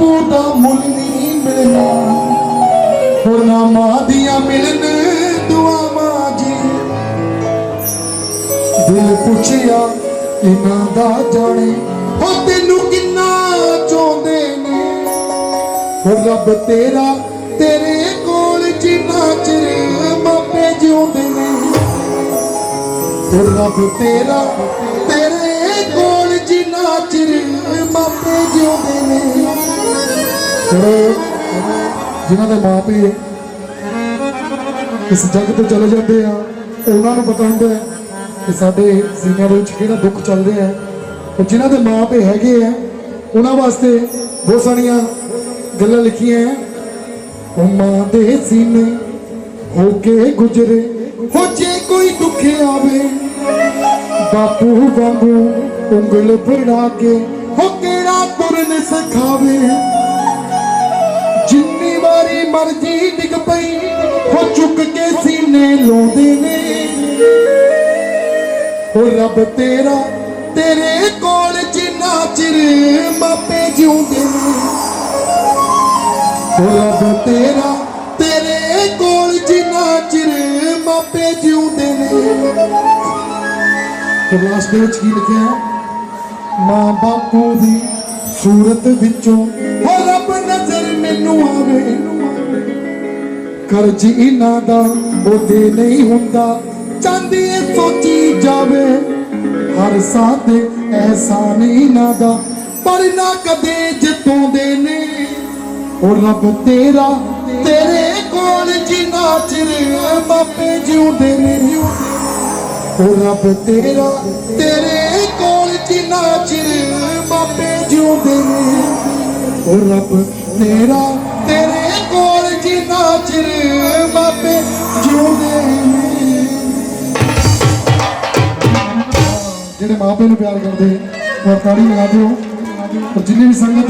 ਬਾਪੂ ਦਾ ਮੁੱਲ ਨਹੀਂ ਮਿਲਣਾ ਹੋਰਨਾ ਮਾਂ ਦੀਆਂ ਮਿਲਣ ਦੁਆਵਾਂ ਜੀ। ਦਿਲ ਪੁੱਛਿਆ, ਇਹਨਾਂ ਦਾ ਜਾਣੇ। ਹੋ ਤੈਨੂੰ ਕਿੰਨਾ ਚਾਹੁੰਦੇ ਨੇ? ਹੋ ਰੱਬ ਤੇਰਾ, ਤੇਰੇ ਕੋਲ ਜਿੰਨਾ ਚਿਰ ਮਾਪੇ ਜਿਉਂਦੇ ਨੇ। ਹੋ ਰੱਬ ਤੇਰਾ, ਤੇਰੇ ਕੋਲ ਜਿੰਨਾ ਚਿਰ ਮਾਪੇ ਜਿਉਂਦੇ ਨੇ। ਚਲੋ, ਜਿਨ੍ਹਾਂ ਦੇ ਮਾਪੇ ਇਸ ਜੱਗ ਤੋਂ ਚਲੇ ਜਾਂਦੇ ਆ, ਉਹਨਾਂ ਨੂੰ ਪਤਾ ਹੁੰਦਾ ਹੈ ਕਿ ਸਾਡੇ ਸੀਨਿਆਂ ਵਿੱਚ ਕਿਹੜਾ ਦੁੱਖ ਚੱਲ ਰਿਹਾ ਹੈ। ਤੇ ਜਿਨ੍ਹਾਂ ਦੇ ਮਾਪੇ ਹੈਗੇ ਆ, ਉਹਨਾਂ ਵਾਸਤੇ ਬਹੁਤ ਸਾਰੀਆਂ ਗੱਲਾਂ ਲਿਖੀਆਂ ਹੈ। ਉਹ ਮਾਂ ਦੇ ਸੀਨੇ ਹੋ ਕੇ ਗੁਜਰੇ, ਹੋ ਜੇ ਕੋਈ ਦੁੱਖ ਆਵੇ, ਬਾਪੂ ਵਾਂਗੂ ਉਂਗਲ ਫੜਾ ਕੇ ਹੋ ਕਿਹੜਾ ਤੁਰਨ ਸਿਖਾਵੇ। ਜਿੰਨੀ ਵਾਰੀ ਮਰਜ਼ੀ ਡਿੱਗ ਪਈ, ਹੋ ਚੁੱਕ ਕੇ ਸੀਨੇ ਲਾਉਂਦੇ ਨੇ। ਹੋ ਰੱਬ ਤੇਰਾ, ਤੇਰੇ ਕੋਲ ਜਿੰਨਾ ਚਿਰ ਮਾਪੇ ਜਿਉਂਦੇ ਨੇ। ਹੋ ਰੱਬ ਤੇਰਾ, ਤੇਰੇ ਕੋਲ ਜਿੰਨਾ ਚਿਰ ਮਾਪੇ ਜਿਉਂਦੇ ਨੇ। ਤੇ ਦੇ ਵਿੱਚ ਕੀ ਲਿਖਿਆ ਹੈ? ਮਾਂ ਬਾਪੂ ਦੀ ਸੂਰਤ ਵਿੱਚੋਂ ਹੋ ਰੱਬ ਨਜ਼ਰ ਮੈਨੂੰ ਆਵੇ। ਕਰਜ਼ ਇਹਨਾਂ ਦਾ ਉਹਦੇ ਨਹੀਂ ਹੁੰਦਾ, ਚਾਂਦੀ ਇਹ ਸੋਚੀ ਜਾਵੇ। ਹਰ ਸਾਹ ਤੇ ਐਹਸਾਨ ਇਹਨਾਂ ਦਾ, ਪਰ ਨਾ ਕਦੇ ਜਿੱਤੋਂਦੇ ਨੇ। ਉਹ ਰੱਬ ਤੇਰਾ, ਤੇਰੇ ਕੋਲ ਜਿੰਨਾ ਚਿਰ ਮਾਪੇ ਜਿਉਂਦੇ ਨੇ। ਉਹ ਰੱਬ ਤੇਰਾ, ਤੇਰੇ ਕੋਲ ਜਿੰਨਾ ਚਿਰ ਮਾਪੇ ਜਿਉਂਦੇ ਨੇ ਉਹ ਰੱਬ ਤੇਰਾ, ਤੇਰੇ ਕੋਲ ਜਿੰਨਾ ਚਿਰ ਮਾਪੇ ਜਿਉਂਦੇ ਨੇ। ਜਿਹੜੇ ਮਾਪੇ ਨੂੰ ਪਿਆਰ ਕਰਦੇ ਉਹ ਤਾੜੀ ਲਗਾ ਦਿਓ। ਔਰ ਜਿੰਨੀ ਵੀ ਸੰਗਤ